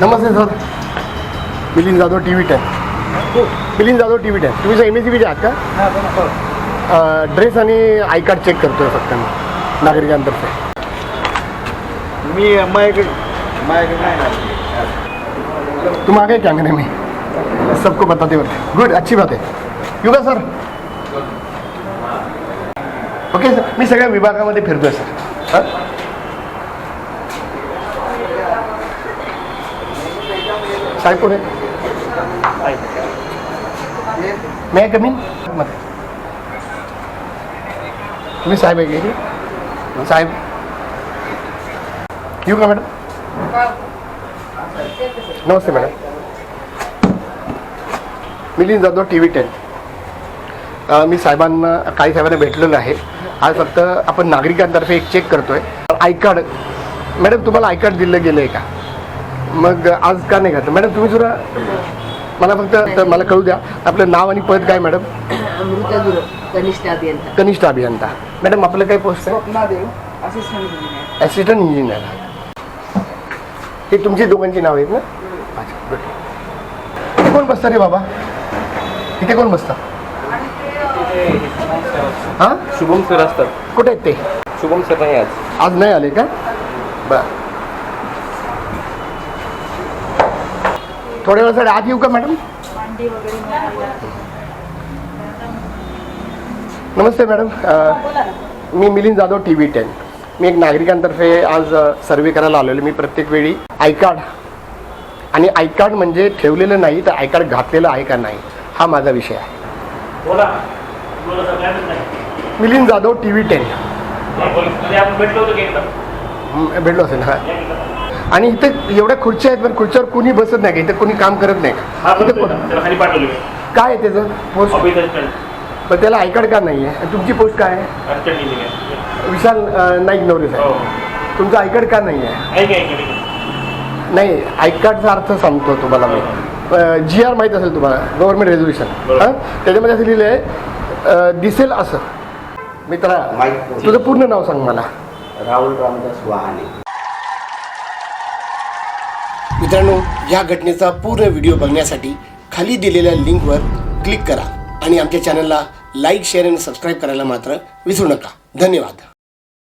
Namaste sir. Milind Jadhav T V ten. Milind Jadhav T V ten. तुम्ही M S C बीचे आहात का? Dress आणि I card check करतोय फक्त मी नागरिकांतर्फे. मी माझ्याकडे माझ्याकडे नाही तुम आ गए कैमरे में. सबको बताते होते गुड अच्छी बात है का सर ओके सर. मी सगळ्या विभागामध्ये फिरतोय सर. साहेब कोण आहे मी कमीन तुम्ही साहेब आहे की साहेब. येऊ का madam? Namaste madam. Milind Jadhav T V ten. मी साहेबांना काही साहेबांना भेटलेलं आहे. आज फक्त आपण नागरिकांतर्फे एक चेक करतोय. आय कार्ड मॅडम तुम्हाला आय कार्ड दिलं गेलं आहे का? मग आज का नाही घातलं? मॅडम तुम्ही सुद्धा मला फक्त मला कळू द्या. आपलं नाव आणि पद काय मॅडम कनिष्ठ अभियंता. कनिष्ठ अभियंता. मॅडम आपलं काय पोस्ट आहे? असिस्टंट इंजिनियर हे तुमची दोघांची नाव आहेत ना? अच्छा कोण बसतं रे बाबा? इथे कोण बसतं? हां? शुभम सर असतात. कुठे आहेत ते? शुभम सर नाही आज आज नाही आले का? बर. थोड्या वेळासाठी आत येऊ का मॅडम? नमस्ते मॅडम. अ, मी Milind Jadhav T V ten. मी एक नागरिकांतर्फे आज सर्वे करायला आलेलो मी प्रत्येक वेळी आय कार्ड आणि आय कार्ड म्हणजे ठेवलेलं नाही तर आय कार्ड घातलेलं आहे का नाही हा माझा विषय आहे. बोला. Milind Jadhav T V ten आपण भेटलो असेल हा. आणि इथं एवढ्या खुर्च्या आहेत पण खुर्च्यावर कोणी बसत नाही का? इथं कोणी काम करत नाही हा का इथं कोण- काय आहे त्याचं? पोस्ट पण त्याला कार्ड का नाही आहे? तुमची पोस्ट काय आहे? विशाल अं, नाईक नवरे हो. साहेब तुमचं आय कार्ड का नाही आहे? नाही आय कार्डचा अर्थ सांगतो तुम्हाला मी. जी आर माहीत असेल तुम्हाला गव्हर्नमेंट रेझोल्युशन. बरोबर. हां? त्याच्यामध्ये असं लिहिलं आहे अं, दिसेल असं. मित्रा तुझं पूर्ण नाव सांग मला. राहुल रामदास वहाने. मित्रांनो या घटनेचा पूर्ण व्हिडिओ बघण्यासाठी खाली दिलेल्या लिंकवर क्लिक करा आणि आमच्या चॅनलला लाईक शेअर आणि सबस्क्राईब करायला मात्र विसरू नका. धन्यवाद.